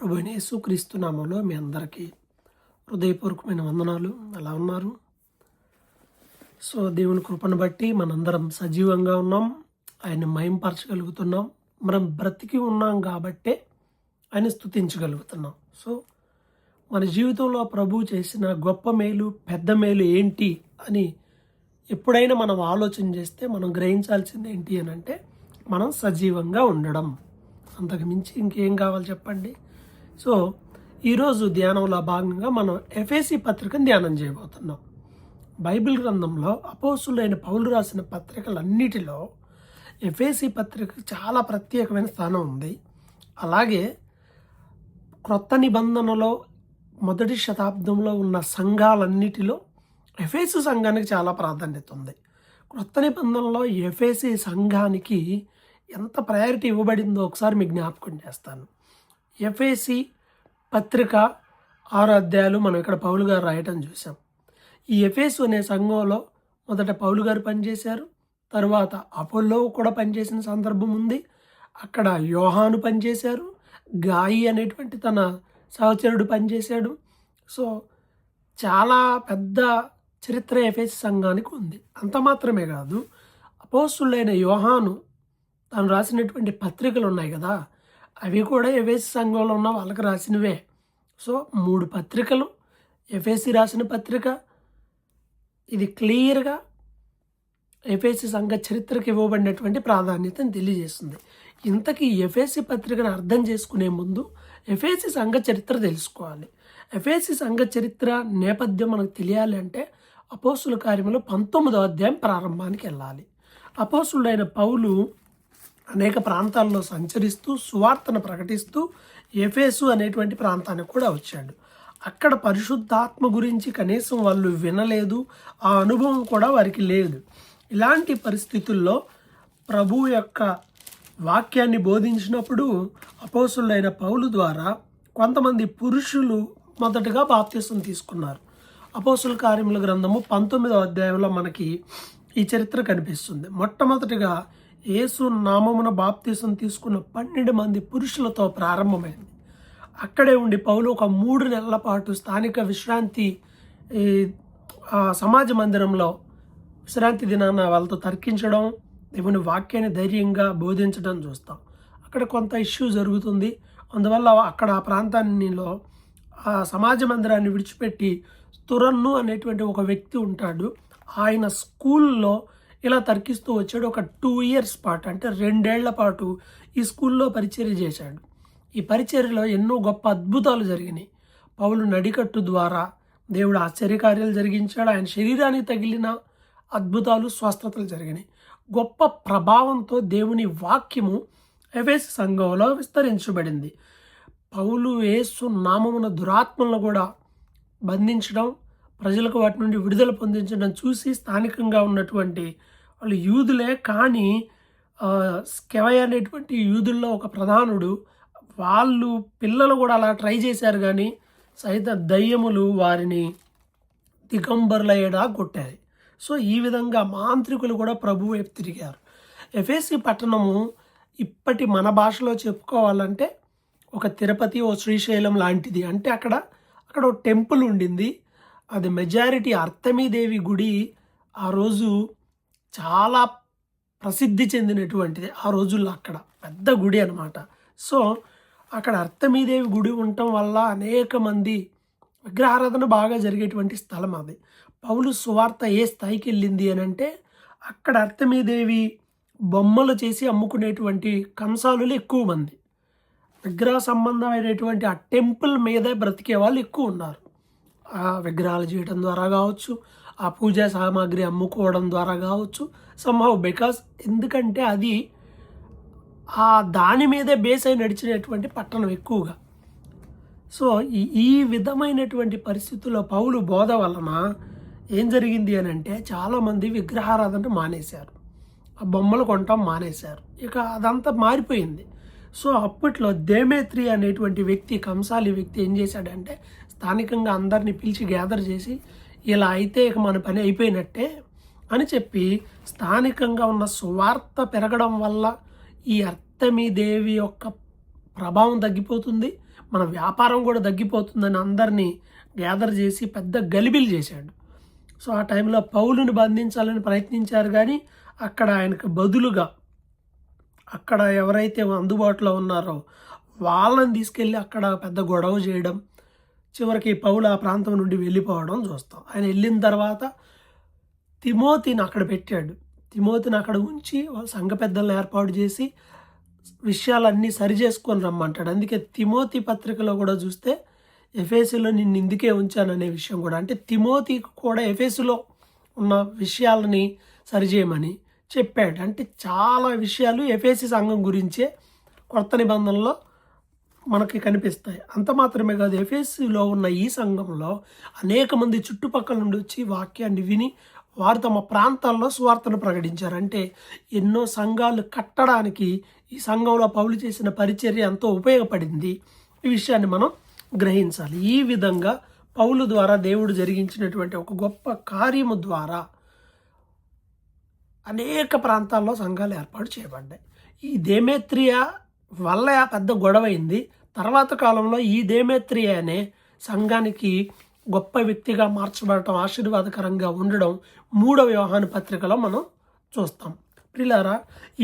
ప్రభు యేసుక్రీస్తు నామంలో మీ అందరికీ హృదయపూర్వకమైన వందనాలు. అలా ఉన్నారు? సో దేవుని కృపను బట్టి మనందరం సజీవంగా ఉన్నాం. ఆయన మయంపరచగలుగుతున్నాం మనం బ్రతికి ఉన్నాం కాబట్టే ఆయన స్తుతించగలుగుతున్నాం. సో మన జీవితంలో ప్రభు చేసిన గొప్ప మేలు పెద్ద మేలు ఏంటి అని ఎప్పుడైనా మనం ఆలోచన చేస్తే మనం గ్రహించాల్సింది ఏంటి అని అంటే మనం సజీవంగా ఉండడం. అంతకు మించి ఇంకేం కావాలి చెప్పండి? సో ఈరోజు ధ్యానంలో భాగంగా మనం ఎఫ్ఏసి పత్రికను ధ్యానం చేయబోతున్నాం. బైబిల్ గ్రంథంలో అపోసులైన పౌలు రాసిన పత్రికలన్నిటిలో ఎఫ్ఏసి పత్రిక చాలా ప్రత్యేకమైన స్థానం ఉంది. అలాగే క్రొత్త నిబంధనలో మొదటి శతాబ్దంలో ఉన్న సంఘాలన్నిటిలో ఎఫ్ఏసి సంఘానికి చాలా ప్రాధాన్యత ఉంది. క్రొత్త నిబంధనలో ఎఫేసి సంఘానికి ఎంత ప్రయారిటీ ఇవ్వబడిందో ఒకసారి మీకు జ్ఞాపకం చేస్తాను. ఎఫ్ఏసి పత్రిక ఆరు అధ్యాయాలు మనం ఇక్కడ పౌలు గారు రాయటం చూసాం ఈ ఎఫేసు అనే సంఘంలో మొదట పౌలు గారు పనిచేశారు. తర్వాత అపోల్లో కూడా పనిచేసిన సందర్భం ఉంది. అక్కడ యోహాను పనిచేశారు. గాయి అనేటువంటి తన సహచరుడు పనిచేశాడు. సో చాలా పెద్ద చరిత్ర ఎఫేసి సంఘానికి ఉంది. అంత మాత్రమే కాదు అపోస్తులైన యోహాను తను రాసినటువంటి పత్రికలు ఉన్నాయి కదా అవి కూడా ఎఫేసి సంఘంలో ఉన్న వాళ్ళకి రాసినవే. సో మూడు పత్రికలు ఎఫేసి రాసిన పత్రిక. ఇది క్లియర్గా ఎఫేసి సంఘ చరిత్రకు ఇవ్వబడినటువంటి ప్రాధాన్యతను తెలియజేస్తుంది. ఇంతకీ ఎఫేసి పత్రికను అర్థం చేసుకునే ముందు ఎఫేసి సంఘ చరిత్ర తెలుసుకోవాలి. ఎఫేసి సంఘ చరిత్ర నేపథ్యం మనకు తెలియాలి అంటే అపోసుల కార్యంలో పంతొమ్మిదో అధ్యాయం ప్రారంభానికి వెళ్ళాలి. అపోసులైన పౌలు అనేక ప్రాంతాల్లో సంచరిస్తూ సువార్తను ప్రకటిస్తూ ఎఫేసు అనేటువంటి ప్రాంతానికి కూడా వచ్చాడు. అక్కడ పరిశుద్ధాత్మ గురించి కనీసం వాళ్ళు వినలేదు ఆ అనుభవం కూడా వారికి లేదు. ఇలాంటి పరిస్థితుల్లో ప్రభు యొక్క వాక్యాన్ని బోధించినప్పుడు అపోసులైన పౌలు ద్వారా కొంతమంది పురుషులు మొదటగా బాప్తీసం తీసుకున్నారు. అపోసుల కార్యముల గ్రంథము పంతొమ్మిదవ అధ్యాయంలో మనకి ఈ చరిత్ర కనిపిస్తుంది. మొట్టమొదటిగా యేసు నామమున బాప్తీసం తీసుకున్న పన్నెండు మంది పురుషులతో ప్రారంభమైంది. అక్కడే ఉండి పౌలు ఒక మూడు నెలల పాటు స్థానిక విశ్రాంతి ఈ, సమాజ మందిరంలో విశ్రాంతి దినాన వాళ్ళతో తర్కించడం దేవుని వాక్యాన్ని ధైర్యంగా బోధించడం చూస్తాం. అక్కడ కొంత ఇష్యూ జరుగుతుంది. అందువల్ల అక్కడ ఆ ప్రాంతాన్నిలో ఆ సమాజ మందిరాన్ని విడిచిపెట్టి తురన్ను అనేటువంటి ఒక వ్యక్తి ఉంటాడు. ఆయన స్కూల్లో ఇలా తర్కిస్తూ వచ్చాడు. ఒక టూ ఇయర్స్ పాటు అంటే రెండేళ్ళ పాటు ఈ స్కూల్లో పరిచర్య చేశాడు. ఈ పరిచర్యలో ఎన్నో గొప్ప అద్భుతాలు జరిగినాయి. పౌలు నడికట్టు ద్వారా దేవుడు ఆశ్చర్యకార్యాలు జరిగించాడు. ఆయన శరీరానికి తగిలిన అద్భుతాలు స్వస్థతలు జరిగినాయి. గొప్ప ప్రభావంతో దేవుని వాక్యము ఎఫెస్ సంఘంలో విస్తరించబడింది. పౌలు వేసు నామమున దురాత్మలను కూడా బంధించడం ప్రజలకు వాటి నుండి విడుదల పొందించడం చూసి స్థానికంగా ఉన్నటువంటి వాళ్ళు యూదులే కానీ స్కెవై స్కెవయ్ అనేటువంటి యూదుల్లో ఒక ప్రధానుడు వాళ్ళు పిల్లలు కూడా అలా ట్రై చేశారు కానీ సైత దయ్యములు వారిని దిగంబరులయ్యేలా కొట్టాయి. సో ఈ విధంగా మాంత్రికులు కూడా ప్రభు వైపు తిరిగారు. ఎఫ్ఎస్సి పట్టణము ఇప్పటి మన భాషలో చెప్పుకోవాలంటే ఒక తిరుపతి ఓ శ్రీశైలం లాంటిది. అంటే అక్కడ అక్కడ ఒక టెంపుల్ ఉండింది. అది మెజారిటీ అర్తమీదేవి గుడి ఆ రోజు చాలా ప్రసిద్ధి చెందినటువంటిది ఆ రోజుల్లో అక్కడ. పెద్ద గుడి అనమాట సో అక్కడ అర్తమీదేవి గుడి ఉండటం వల్ల అనేక మంది విగ్రహారాధన బాగా జరిగేటువంటి స్థలం అది. పౌలు సువార్త ఏ స్థాయికి వెళ్ళింది అని అంటే అక్కడ అర్తమీదేవి బొమ్మలు చేసి అమ్ముకునేటువంటి కంసాలులు ఎక్కువ మంది. విగ్రహ సంబంధమైనటువంటి ఆ టెంపుల్ మీదే బ్రతికే వాళ్ళు ఎక్కువ ఉన్నారు. విగ్రహాలు చేయడం ద్వారా కావచ్చు ఆ పూజా సామాగ్రి అమ్ముకోవడం ద్వారా కావచ్చు సంభవ్ బికాస్ ఎందుకంటే అది ఆ దాని మీదే బేస్ అయి నడిచినటువంటి పట్టణం ఎక్కువగా. సో ఈ ఈ విధమైనటువంటి పరిస్థితుల్లో పౌలు బోధ వలన ఏం జరిగింది అని అంటే చాలామంది విగ్రహారాధన మానేశారు. ఆ బొమ్మలు కొనటం మానేశారు. ఇక అదంతా మారిపోయింది. సో అప్పట్లో దేమేత్రి అనేటువంటి వ్యక్తి కంసాలి వ్యక్తి ఏం చేశాడంటే స్థానికంగా అందరిని పిలిచి గ్యాదర్ చేసి ఇలా అయితే ఇక మన పని అయిపోయినట్టే అని చెప్పి స్థానికంగా ఉన్న సువార్త పెరగడం వల్ల ఈ అర్థమీదేవి యొక్క ప్రభావం తగ్గిపోతుంది మన వ్యాపారం కూడా తగ్గిపోతుందని అందరినీ గ్యాదర్ చేసి పెద్ద గలిబిలు చేశాడు. సో ఆ టైంలో పౌలుని బంధించాలని ప్రయత్నించారు కానీ అక్కడ ఆయనకు బదులుగా అక్కడ ఎవరైతే అందుబాటులో ఉన్నారో వాళ్ళని తీసుకెళ్ళి అక్కడ పెద్ద గొడవ చేయడం చివరికి పౌలు ఆ ప్రాంతం నుండి వెళ్ళిపోవడం చూస్తాం. ఆయన వెళ్ళిన తర్వాత తిమోతిని అక్కడ పెట్టాడు. తిమోతిని అక్కడ ఉంచి వాళ్ళ సంఘ పెద్దలను ఏర్పాటు చేసి విషయాలన్నీ సరి చేసుకొని రమ్మంటాడు. అందుకే తిమోతి పత్రికలో కూడా చూస్తే ఎఫేసులో నిన్ను ఇందుకే ఉంచాననే విషయం కూడా. అంటే తిమోతి కూడా ఎఫేసులో ఉన్న విషయాలని సరిచేయమని చెప్పాడు. అంటే చాలా విషయాలు ఎఫేసి సంఘం గురించే కొత్త నిబంధనలో మనకి కనిపిస్తాయి. అంత మాత్రమే కాదు ఎఫ్ఎస్సిలో ఉన్న ఈ సంఘంలో అనేక మంది చుట్టుపక్కల నుండి వచ్చి వాక్యాన్ని విని వారు తమ ప్రాంతాల్లో సువార్తను ప్రకటించారు. అంటే ఎన్నో సంఘాలు కట్టడానికి ఈ సంఘంలో పౌలు చేసిన పరిచర్య ఎంతో ఉపయోగపడింది. ఈ విషయాన్ని మనం గ్రహించాలి. ఈ విధంగా పౌలు ద్వారా దేవుడు జరిగించినటువంటి ఒక గొప్ప కార్యము ద్వారా అనేక ప్రాంతాల్లో సంఘాలు ఏర్పాటు చేయబడ్డాయి. ఈ దేమేత్రియ వల్ల పెద్ద గొడవ అయింది. తర్వాత కాలంలో ఈ దేమేత్రియ అనే సంఘానికి గొప్ప వ్యక్తిగా మార్చబడటం ఆశీర్వాదకరంగా ఉండడం మూడవ వ్యవహాన పత్రికలో మనం చూస్తాం. ప్రిలారా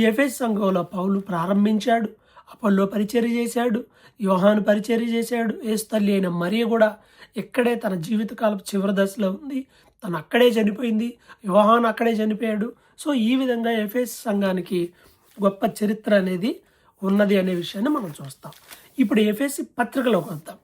ఎఫెస్ సంఘంలో పౌలు ప్రారంభించాడు అపల్లో పరిచర్య చేశాడు యోహాను పరిచర్య చేశాడు ఏసు తల్లి అయిన మరియ కూడా ఇక్కడే తన జీవితకాలపు చివరి దశలో ఉంది. తను అక్కడే చనిపోయింది యోహాన్ అక్కడే చనిపోయాడు. సో ఈ విధంగా ఎఫెస్ సంఘానికి గొప్ప చరిత్ర అనేది ఉన్నది అనే విషయాన్ని మనం చూస్తాం. ఇప్పుడు ఎఫ్ఎస్సి పత్రికలోకి వద్దాం.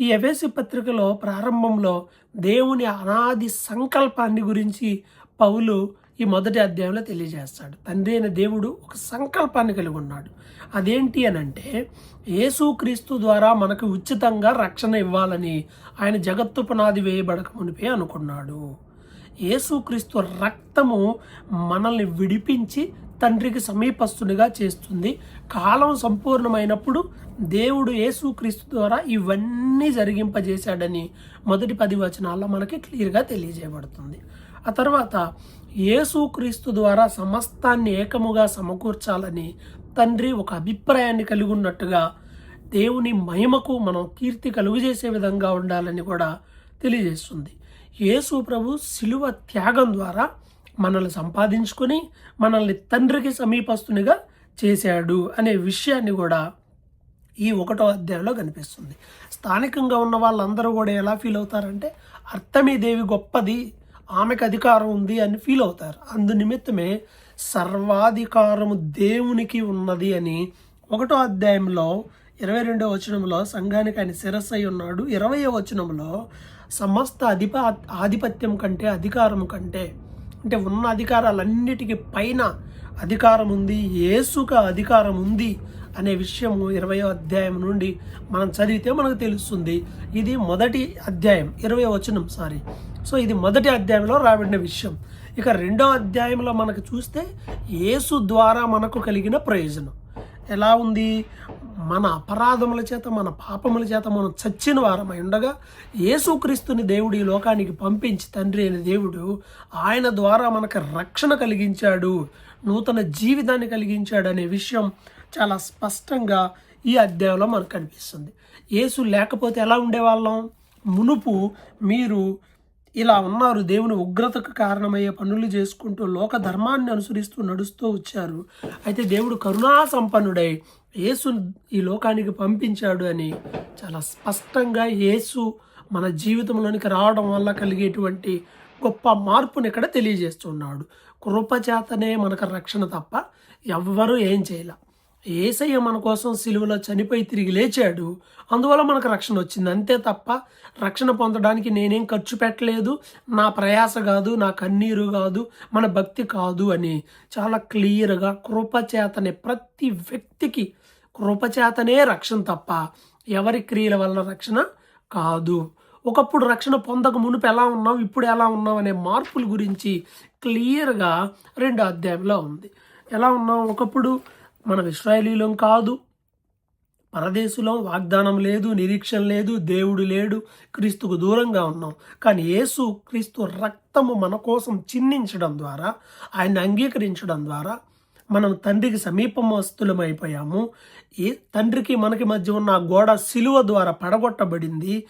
ఈ ఎఫ్ఎస్సి పత్రికలో ప్రారంభంలో దేవుని అనాది సంకల్పాన్ని గురించి పౌలు ఈ మొదటి అధ్యాయంలో తెలియజేస్తాడు. తండ్రి అయిన దేవుడు ఒక సంకల్పాన్ని కలిగి ఉన్నాడు. అదేంటి అని అంటే యేసుక్రీస్తు ద్వారా మనకు ఉచితంగా రక్షణ ఇవ్వాలని ఆయన జగత్తు పునాది వేయబడక మునిపే అనుకున్నాడు. యేసుక్రీస్తు రక్తము మనల్ని విడిపించి తండ్రికి సమీపస్తునిగా చేస్తుంది. కాలం సంపూర్ణమైనప్పుడు దేవుడు యేసుక్రీస్తు ద్వారా ఇవన్నీ జరిగింపజేశాడని మొదటి పది వచనాల్లో మనకి క్లియర్గా తెలియజేయబడుతుంది. ఆ తర్వాత యేసుక్రీస్తు ద్వారా సమస్తాన్ని ఏకముగా సమకూర్చాలని తండ్రి ఒక అభిప్రాయాన్ని కలిగి ఉన్నట్టుగా దేవుని మహిమకు మనం కీర్తి కలుగజేసే విధంగా ఉండాలని కూడా తెలియజేస్తుంది. యేసు ప్రభు శిలువ త్యాగం ద్వారా మనల్ని సంపాదించుకొని మనల్ని తండ్రికి సమీపస్తునిగా చేశాడు అనే విషయాన్ని కూడా ఈ ఒకటో అధ్యాయంలో కనిపిస్తుంది. స్థానికంగా ఉన్న వాళ్ళందరూ కూడా ఎలా ఫీల్ అవుతారంటే అర్థమీ దేవి గొప్పది ఆమెకు అధికారం ఉంది అని ఫీల్ అవుతారు. అందు నిమిత్తమే సర్వాధికారము దేవునికి ఉన్నది అని ఒకటో అధ్యాయంలో ఇరవై రెండో వచనంలో సంఘానికి ఆయన శిరస్సు అయి ఉన్నాడు. ఇరవయో వచనంలో సమస్త అధిప ఆధిపత్యం కంటే అధికారం కంటే అంటే ఉన్న అధికారాలన్నిటికీ పైన అధికారం ఉంది ఏసుక అధికారం ఉంది అనే విషయము ఇరవయో అధ్యాయం నుండి మనం చదివితే మనకు తెలుస్తుంది. ఇది మొదటి అధ్యాయం ఇరవై వచనం సారీ సో ఇది మొదటి అధ్యాయంలో రాబడిన విషయం. ఇక రెండో అధ్యాయంలో మనకు చూస్తే యేసు ద్వారా మనకు కలిగిన ప్రయోజనం. ఎలా ఉంది? మన అపరాధముల చేత మన పాపముల చేత మనం చచ్చిన వారమై ఉండగా యేసుక్రీస్తుని దేవుడు ఈ లోకానికి పంపించి తండ్రి అయిన దేవుడు ఆయన ద్వారా మనకు రక్షణ కలిగించాడు నూతన జీవితాన్ని కలిగించాడు అనే విషయం చాలా స్పష్టంగా ఈ అధ్యాయంలో మనకు కనిపిస్తుంది. యేసు లేకపోతే ఎలా ఉండేవాళ్ళం? మునుపు మీరు ఇలా ఉన్నారు దేవుని ఉగ్రతకు కారణమయ్యే పనులు చేసుకుంటూ లోక ధర్మాన్ని అనుసరిస్తూ నడుస్తూ వచ్చారు. అయితే దేవుడు కరుణా సంపన్నుడై యేసును ఈ లోకానికి పంపించాడు అని చాలా స్పష్టంగా యేసు మన జీవితంలోనికి రావడం వల్ల కలిగేటువంటి గొప్ప మార్పుని ఇక్కడ తెలియజేస్తున్నాడు. కృపచేతనే మనకు రక్షణ తప్ప ఎవ్వరూ ఏం చేయలే. ఏసయ్య మన కోసం సిలువలో చనిపోయి తిరిగి లేచాడు. అందువల్ల మనకు రక్షణ వచ్చింది. అంతే తప్ప రక్షణ పొందడానికి నేనేం ఖర్చు పెట్టలేదు. నా ప్రయాస కాదు నా కన్నీరు కాదు మన భక్తి కాదు అని చాలా క్లియర్గా కృపచేతనే ప్రతి వ్యక్తికి కృపచేతనే రక్షణ తప్ప ఎవరి క్రియల వల్ల రక్షణ కాదు. ఒకప్పుడు రక్షణ పొందక మునుపు ఎలా ఉన్నాం ఇప్పుడు ఎలా ఉన్నాం అనే మార్పుల గురించి క్లియర్గా రెండు అధ్యాయంలో ఉంది. ఎలా ఉన్నాం ఒకప్పుడు మనం ఇస్రాయేలీలం కాదు. పరదేశంలో వాగ్దానం లేదు నిరీక్షణ లేదు దేవుడు లేడు క్రీస్తుకు దూరంగా ఉన్నాం. కానీ యేసు క్రీస్తు రక్తము మన కోసం చిన్నించడం ద్వారా ఆయన్ని అంగీకరించడం ద్వారా మనం తండ్రికి సమీపమస్తులమైపోయాము ఏ తండ్రికి మనకి మధ్య ఉన్న గోడ సిలువ ద్వారా పడగొట్టబడింది.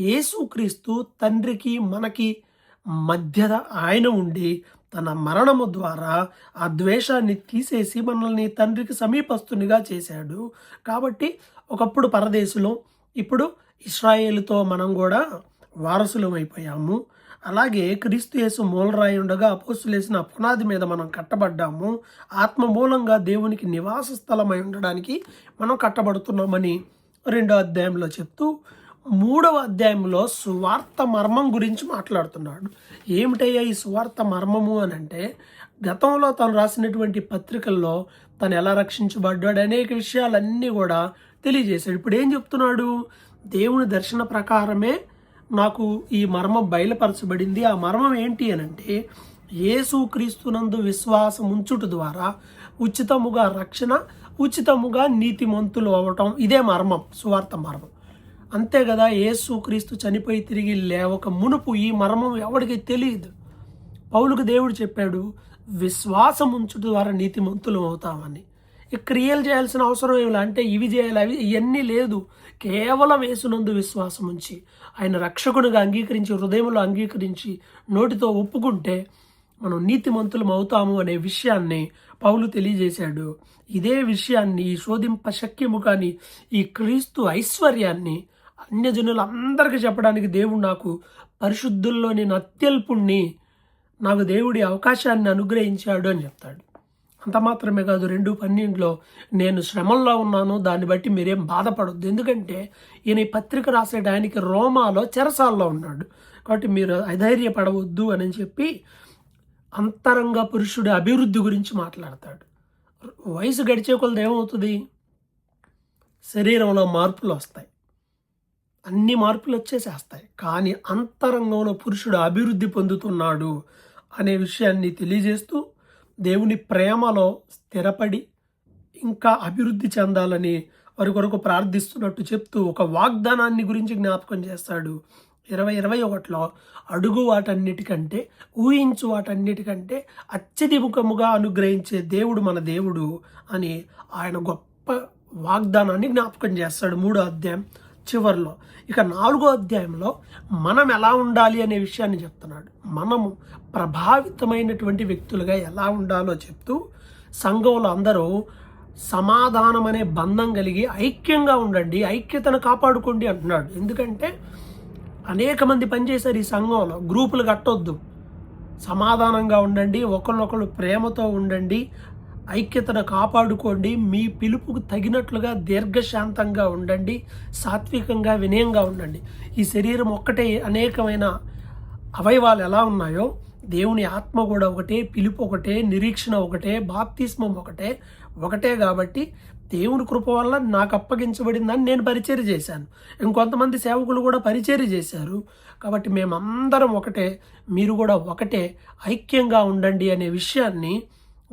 యేసుక్రీస్తు తండ్రికి మనకి మధ్య ఆయన ఉండి తన మరణము ద్వారా ఆ ద్వేషాన్ని తీసేసి మనల్ని తండ్రికి సమీపస్తునిగా చేశాడు. కాబట్టి ఒకప్పుడు పరదేశులు ఇప్పుడు ఇస్రాయేల్తో మనం కూడా వారసులం అయిపోయాము. అలాగే క్రీస్తుయేసు మూలరాయి ఉండగా అపోస్తులేసిన పునాది మీద మనం కట్టబడ్డాము. ఆత్మ మూలంగా దేవునికి నివాస స్థలమై ఉండడానికి మనం కట్టబడుతున్నామని రెండో అధ్యాయంలో చెప్తూ మూడవ అధ్యాయంలో సువార్త మర్మం గురించి మాట్లాడుతున్నాడు. ఏమిటయ్యా ఈ సువార్త మర్మము అని అంటే గతంలో తను రాసినటువంటి పత్రికల్లో తను ఎలా రక్షించబడ్డాడు అనేక విషయాలన్నీ కూడా తెలియజేశాడు. ఇప్పుడు ఏం చెప్తున్నాడు? దేవుని దర్శన ప్రకారమే నాకు ఈ మర్మం బయలుపరచబడింది. ఆ మర్మం ఏంటి అని అంటే యేసుక్రీస్తునందు విశ్వాసం ఉంచుట ద్వారా ఉచితముగా రక్షణ ఉచితముగా నీతిమంతులు అవ్వటం ఇదే మర్మం సువార్త మర్మం. అంతే కదా యేసుక్రీస్తు చనిపోయి తిరిగి లేవక మునుపు ఈ మర్మం ఎవరికి తెలియదు. పౌలుకు దేవుడు చెప్పాడు విశ్వాసం ఉంచుట ద్వారా నీతిమంతులు అవుతామని. ఈ క్రియలు చేయాల్సిన అవసరం ఏమి అంటే ఇవి చేయాలి అవి ఇవన్నీ లేదు. కేవలం వేసునందు విశ్వాసం ఉంచి ఆయన రక్షకునిగా అంగీకరించి హృదయంలో అంగీకరించి నోటితో ఒప్పుకుంటే మనం నీతిమంతులం అవుతాము అనే విషయాన్ని పౌలు తెలియజేశాడు. ఇదే విషయాన్ని శోధింప శక్యము కానీ ఈ క్రీస్తు ఐశ్వర్యాన్ని అన్యజనులందరికీ చెప్పడానికి దేవుడు నాకు పరిశుద్ధుల్లో నేను అత్యల్పుణ్ణి నాకు దేవుడి అవకాశాన్ని అనుగ్రహించాడు అని చెప్తాడు. అంత మాత్రమే కాదు రెండు పన్నెండులో నేను శ్రమంలో ఉన్నాను దాన్ని బట్టి మీరేం బాధపడద్దు. ఎందుకంటే ఈయన ఈ పత్రిక రాసే టయానికి రోమాలో చెరసాల్లో ఉన్నాడు. కాబట్టి మీరు అధైర్యపడవద్దు అని చెప్పి అంతరంగ పురుషుడి అభివృద్ధి గురించి మాట్లాడతాడు. వయసు గడిచే కొలది ఏమవుతుంది? శరీరంలో మార్పులు వస్తాయి. అన్ని మార్పులు వచ్చేసేస్తాయి కానీ అంతరంగంలో పురుషుడు అభివృద్ధి పొందుతున్నాడు అనే విషయాన్ని తెలియజేస్తూ దేవుని ప్రేమలో స్థిరపడి ఇంకా అభివృద్ధి చెందాలని వారి కొరకు ప్రార్థిస్తున్నట్టు చెప్తూ ఒక వాగ్దానాన్ని గురించి జ్ఞాపకం చేస్తాడు. ఇరవై ఇరవై ఒకటిలో అడుగు వాటన్నిటికంటే ఊహించు వాటన్నిటికంటే అత్యధిముఖముగా అనుగ్రహించే దేవుడు మన దేవుడు అని ఆయన గొప్ప వాగ్దానాన్ని జ్ఞాపకం చేస్తాడు. మూడో అధ్యాయం చివరిలో. ఇక నాలుగో అధ్యాయంలో మనం ఎలా ఉండాలి అనే విషయాన్ని చెప్తున్నాడు. మనము ప్రభావితమైనటువంటి వ్యక్తులుగా ఎలా ఉండాలో చెప్తూ సంఘంలో అందరూ సమాధానం అనే బంధం కలిగి ఐక్యంగా ఉండండి ఐక్యతను కాపాడుకోండి అంటున్నాడు. ఎందుకంటే అనేక మంది పనిచేశారు ఈ సంఘంలో. గ్రూపులు కట్టొద్దు. సమాధానంగా ఉండండి ఒకరినొకరు ప్రేమతో ఉండండి ఐక్యతను కాపాడుకోండి మీ పిలుపుకు తగినట్లుగా దీర్ఘశాంతంగా ఉండండి సాత్వికంగా వినయంగా ఉండండి. ఈ శరీరం ఒక్కటే అనేకమైన అవయవాలు ఎలా ఉన్నాయో దేవుని ఆత్మ కూడా ఒకటే పిలుపు ఒకటే నిరీక్షణ ఒకటే బాప్తిస్మం ఒకటే ఒకటే కాబట్టి దేవుని కృప వల్ల నాకు అప్పగించబడిందని నేను పరిచయం చేశాను. ఇంకొంతమంది సేవకులు కూడా పరిచయం చేశారు. కాబట్టి మేమందరం ఒకటే మీరు కూడా ఒకటే ఐక్యంగా ఉండండి అనే విషయాన్ని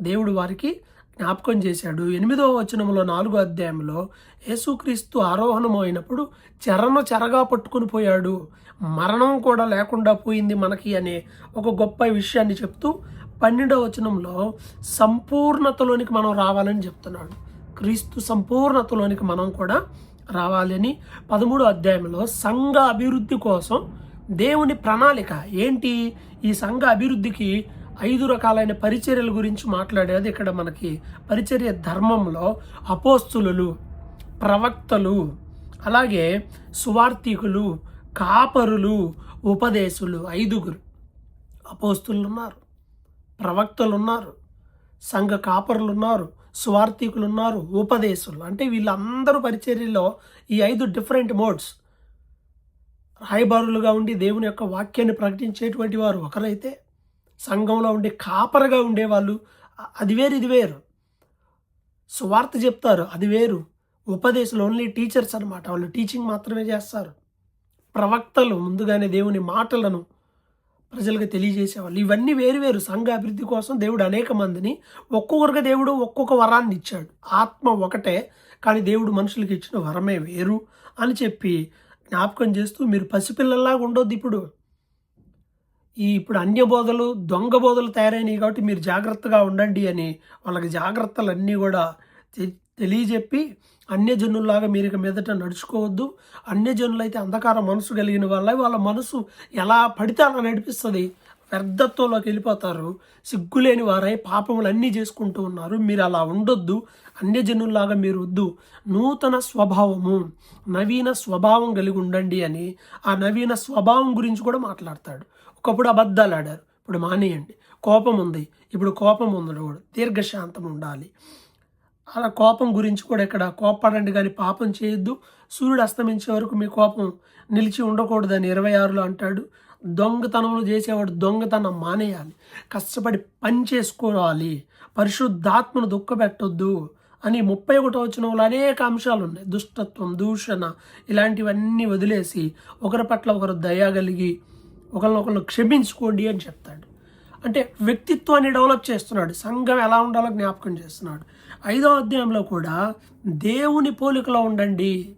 దేవుడు వారికి జ్ఞాపకం చేశాడు. ఎనిమిదవ వచనంలో నాలుగో అధ్యాయంలో యేసుక్రీస్తు ఆరోహణమైనప్పుడు అయినప్పుడు చెరను చెరగా పట్టుకుని పోయాడు. మరణం కూడా లేకుండా పోయింది మనకి అనే ఒక గొప్ప విషయాన్ని చెప్తూ పన్నెండవ వచనంలో సంపూర్ణతలోనికి మనం రావాలని చెప్తున్నాడు. క్రీస్తు సంపూర్ణతలోనికి మనం కూడా రావాలని పదమూడో అధ్యాయంలో సంఘ అభివృద్ధి కోసం దేవుని ప్రణాళిక ఏంటి? ఈ సంఘ అభివృద్ధికి ఐదు రకాలైన పరిచర్యల గురించి మాట్లాడేది ఇక్కడ మనకి పరిచర్య ధర్మంలో అపోస్తులు ప్రవక్తలు అలాగే సువార్థికులు కాపరులు ఉపదేశులు ఐదుగురు. అపోస్తులు ఉన్నారు ప్రవక్తలు ఉన్నారు సంఘ కాపరులు ఉన్నారు స్వార్థికులు ఉన్నారు ఉపదేశులు. అంటే వీళ్ళందరూ పరిచర్యలో ఈ ఐదు డిఫరెంట్ మోడ్స్. రాయబారులుగా ఉండి దేవుని యొక్క వాక్యాన్ని ప్రకటించేటువంటి వారు ఒకరైతే సంఘంలో ఉండే కాపరగా ఉండేవాళ్ళు. అది వేరు ఇది వేరు. సువార్త చెప్తారు అది వేరు. ఉపదేశులు ఓన్లీ టీచర్స్ అనమాట వాళ్ళు టీచింగ్ మాత్రమే చేస్తారు. ప్రవక్తలు ముందుగానే దేవుని మాటలను ప్రజలకు తెలియజేసేవాళ్ళు. ఇవన్నీ వేరు వేరు. సంఘ అభివృద్ధి కోసం దేవుడు అనేక మందిని ఒక్కొక్కరికి దేవుడు ఒక్కొక్క వరాన్ని ఇచ్చాడు. ఆత్మ ఒకటే కానీ దేవుడు మనుషులకు ఇచ్చిన వరమే వేరు అని చెప్పి జ్ఞాపకం చేస్తూ మీరు పసిపిల్లల్లాగా ఉండొద్దు ఇప్పుడు. ఈ ఇప్పుడు అన్య బోధలు దొంగ బోధలు తయారైనవి కాబట్టి మీరు జాగ్రత్తగా ఉండండి అని వాళ్ళకి జాగ్రత్తలన్నీ కూడా తెలియజెప్పి అన్యజనుల్లాగా మీరు ఇక మీదట నడుచుకోవద్దు. అన్యజనులైతే అంధకార మనసు కలిగిన వాళ్ళ. వాళ్ళ మనసు ఎలా పడితే అలా నడిపిస్తుంది. వ్యర్థత్వంలోకి వెళ్ళిపోతారు. సిగ్గులేని వారై. పాపములు అన్నీ చేసుకుంటూ ఉన్నారు. మీరు అలా ఉండొద్దు. అన్యజనుల్లాగా మీరు వద్దు. నూతన స్వభావము నవీన స్వభావం కలిగి ఉండండి అని ఆ నవీన స్వభావం గురించి కూడా మాట్లాడతాడు. ఒకప్పుడు అబద్ధాలు ఆడారు. ఇప్పుడు మానేయండి. కోపం ఉంది ఇప్పుడు కోపం ఉండకూడదు దీర్ఘశాంతం ఉండాలి అలా కోపం గురించి కూడా ఇక్కడ కోపడండి కానీ పాపం చేయొద్దు. సూర్యుడు అస్తమించే వరకు మీ కోపం నిలిచి ఉండకూడదని ఇరవై ఆరులో అంటాడు. దొంగతనములు చేసేవాడు దొంగతనం మానేయాలి. కష్టపడి పని చేసుకోవాలి. పరిశుద్ధాత్మను దుఃఖపెట్టొద్దు అని ముప్పై ఒకటో వచనంలో అనేక అంశాలు ఉన్నాయి. దుష్టత్వం దూషణ ఇలాంటివన్నీ వదిలేసి ఒకరి పట్ల ఒకరు దయ కలిగి ఒకరినొకరు క్షమించుకోండి అని చెప్తాడు. అంటే వ్యక్తిత్వాన్ని డెవలప్ చేస్తున్నాడు. సంఘం ఎలా ఉండాలో జ్ఞాపకం చేస్తున్నాడు. ఐదో అధ్యాయంలో కూడా దేవుని పోలికలో ఉండండి.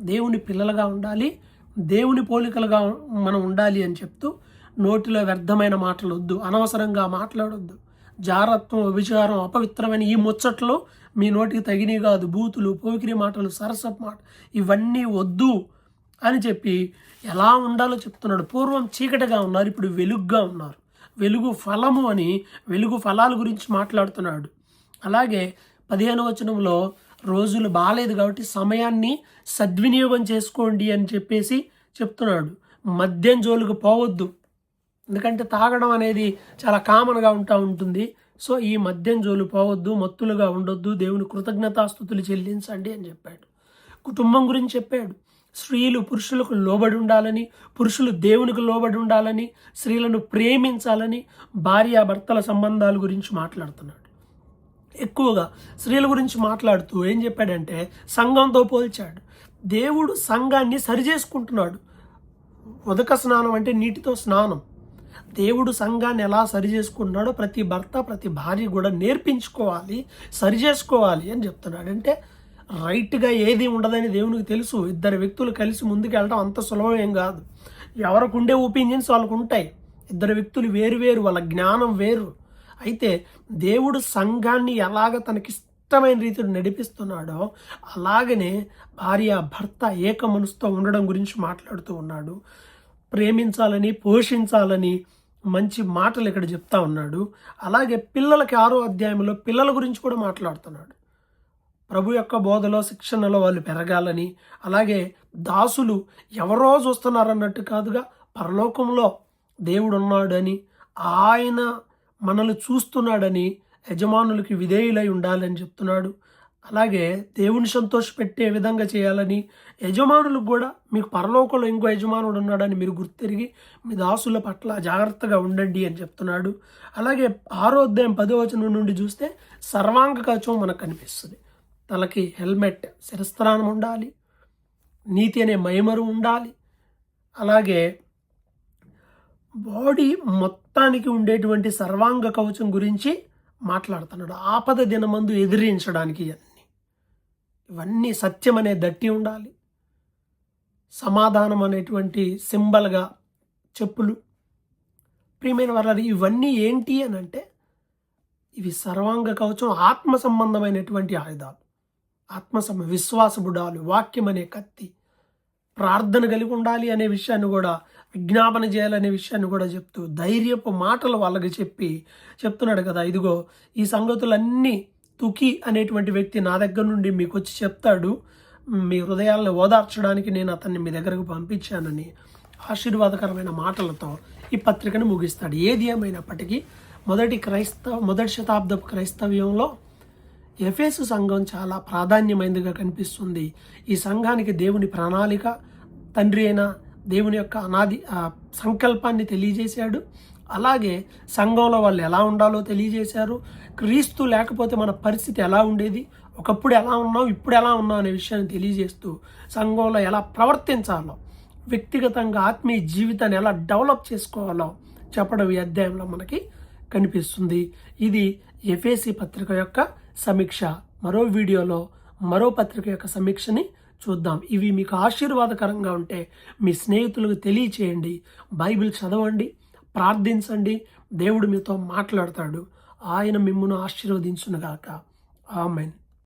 దేవుని పిల్లలుగా ఉండాలి. దేవుని పోలికలుగా మనం ఉండాలి అని చెప్తూ నోటిలో వ్యర్థమైన మాటలు వద్దు. అనవసరంగా మాట్లాడొద్దు. జారత్వం విచారం అపవిత్రమైన ఈ ముచ్చట్లో మీ నోటికి తగినవి కాదు. బూతులు పోకిరి మాటలు సరసపు మాట ఇవన్నీ వద్దు. అని చెప్పి ఎలా ఉండాలో చెప్తున్నాడు. పూర్వం చీకటిగా ఉన్నారు ఇప్పుడు వెలుగ్గా ఉన్నారు. వెలుగు ఫలము అని వెలుగు ఫలాల గురించి మాట్లాడుతున్నాడు. అలాగే పదిహేను వచనంలో రోజులు బాగాలేదు కాబట్టి సమయాన్ని సద్వినియోగం చేసుకోండి అని చెప్పేసి చెప్తున్నాడు. మద్యం జోలుకు పోవద్దు. ఎందుకంటే తాగడం అనేది చాలా కామన్గా ఉంటా ఉంటుంది. సో ఈ మద్యం జోలు పోవద్దు మత్తులుగా ఉండొద్దు దేవుని కృతజ్ఞతాస్థుతులు చెల్లించండి అని చెప్పాడు. కుటుంబం గురించి చెప్పాడు. స్త్రీలు పురుషులకు లోబడి ఉండాలని పురుషులు దేవునికి లోబడి ఉండాలని స్త్రీలను ప్రేమించాలని భార్యాభర్తల సంబంధాల గురించి మాట్లాడుతున్నాడు. ఎక్కువగా స్త్రీల గురించి మాట్లాడుతూ ఏం చెప్పాడంటే సంఘంతో పోల్చాడు. దేవుడు సంఘాన్ని సరిచేసుకుంటున్నాడు. ఉదక స్నానం అంటే నీటితో స్నానం. దేవుడు సంఘాన్ని ఎలా సరి చేసుకుంటున్నాడో ప్రతి భర్త ప్రతి భార్య కూడా నేర్పించుకోవాలి సరి చేసుకోవాలి అని చెప్తున్నాడు. అంటే రైట్గా ఏది ఉండదని దేవునికి తెలుసు. ఇద్దరు వ్యక్తులు కలిసి ముందుకు వెళ్ళడం అంత సులభం ఏం కాదు. ఎవరికి ఉండే ఒపీనియన్స్ వాళ్ళకు ఉంటాయి ఇద్దరు వ్యక్తులు వేరు వేరు వాళ్ళ జ్ఞానం వేరు. అయితే దేవుడు సంఘాన్ని ఎలాగ తనకి ఇష్టమైన రీతిలో నడిపిస్తున్నాడో అలాగనే భార్య భర్త ఏక మనసుతో ఉండడం గురించి మాట్లాడుతూ ఉన్నాడు. ప్రేమించాలని పోషించాలని మంచి మాటలు ఇక్కడ చెప్తా ఉన్నాడు. అలాగే పిల్లలకి ఆరో అధ్యాయంలో పిల్లల గురించి కూడా మాట్లాడుతున్నాడు. ప్రభు యొక్క బోధలో శిక్షణలో వాళ్ళు పెరగాలని అలాగే దాసులు ఎవరో చూస్తున్నారన్నట్టు కాదుగా పరలోకంలో దేవుడు ఉన్నాడని ఆయన మనల్ని చూస్తున్నాడని యజమానులకి విధేయులై ఉండాలని చెప్తున్నాడు. అలాగే దేవుని సంతోషపెట్టే విధంగా చేయాలని యజమానులకు కూడా మీకు పరలోకంలో ఇంకో యజమానుడు ఉన్నాడని మీరు గుర్తిరిగి మీ దాసుల పట్ల జాగ్రత్తగా ఉండండి అని చెప్తున్నాడు. అలాగే ఆరో పదవచనం పదో వచనం నుండి చూస్తే సర్వాంగ కవచం మనకు కనిపిస్తుంది. తలకి హెల్మెట్ శిరస్త్రానం ఉండాలి నీతి అనే మైమరు ఉండాలి. అలాగే బాడీ మొత్తానికి ఉండేటువంటి సర్వాంగ కవచం గురించి మాట్లాడుతున్నాడు. ఆపద దినమందు ఎదిరించడానికి అన్ని. ఇవన్నీ సత్యం అనే దట్టి ఉండాలి. సమాధానం అనేటువంటి సింబల్గా చెప్పులు. ప్రియమైన వాళ్ళ ఇవన్నీ ఏంటి అని అంటే ఇవి సర్వాంగ కవచం ఆత్మ సంబంధమైనటువంటి ఆయుధాలు. ఆత్మసమ విశ్వాసబుడాలు విశ్వాస బుడాలు వాక్యం అనే కత్తి. ప్రార్థన కలిగి ఉండాలి అనే విషయాన్ని కూడా విజ్ఞాపన చేయాలనే విషయాన్ని కూడా చెప్తూ ధైర్యపు మాటలు వాళ్ళకి చెప్పి చెప్తున్నాడు కదా. ఇదిగో ఈ సంగతులన్నీ తుకి అనేటువంటి వ్యక్తి నా దగ్గర నుండి మీకు వచ్చి చెప్తాడు. మీ హృదయాలను ఓదార్చడానికి నేను అతన్ని మీ దగ్గరకు పంపించానని ఆశీర్వాదకరమైన మాటలతో ఈ పత్రికను ముగిస్తాడు. ఏది ఏమైనప్పటికీ మొదటి క్రైస్తవ మొదటి శతాబ్దపు క్రైస్తవ్యంలో ఎఫెస్ సంఘం చాలా ప్రాధాన్యమైనదిగా కనిపిస్తుంది. ఈ సంఘానికి దేవుని ప్రణాళిక తండ్రి అయిన దేవుని యొక్క అనాది సంకల్పాన్ని తెలియజేశాడు. అలాగే సంఘంలో వాళ్ళు ఎలా ఉండాలో తెలియజేశారు. క్రీస్తు లేకపోతే మన పరిస్థితి ఎలా ఉండేది? ఒకప్పుడు ఎలా ఉన్నాం ఇప్పుడు ఎలా ఉన్నాం అనే విషయాన్ని తెలియజేస్తూ సంఘంలో ఎలా ప్రవర్తించాలో వ్యక్తిగతంగా ఆత్మీయ జీవితాన్ని ఎలా డెవలప్ చేసుకోవాలో చెప్పడం ఈ అధ్యాయంలో మనకి కనిపిస్తుంది. ఇది ఎఫ్ఏసి పత్రిక యొక్క సమీక్ష. మరో వీడియోలో మరో పత్రిక యొక్క సమీక్షని చూద్దాం. ఇవి మీకు ఆశీర్వాదకరంగా ఉంటే మీ స్నేహితులకు తెలియచేయండి. బైబిల్ చదవండి ప్రార్థించండి దేవుడు మీతో మాట్లాడతాడు. ఆయన మిమ్మల్ని ఆశీర్వదించునుగాక. ఆమెన్.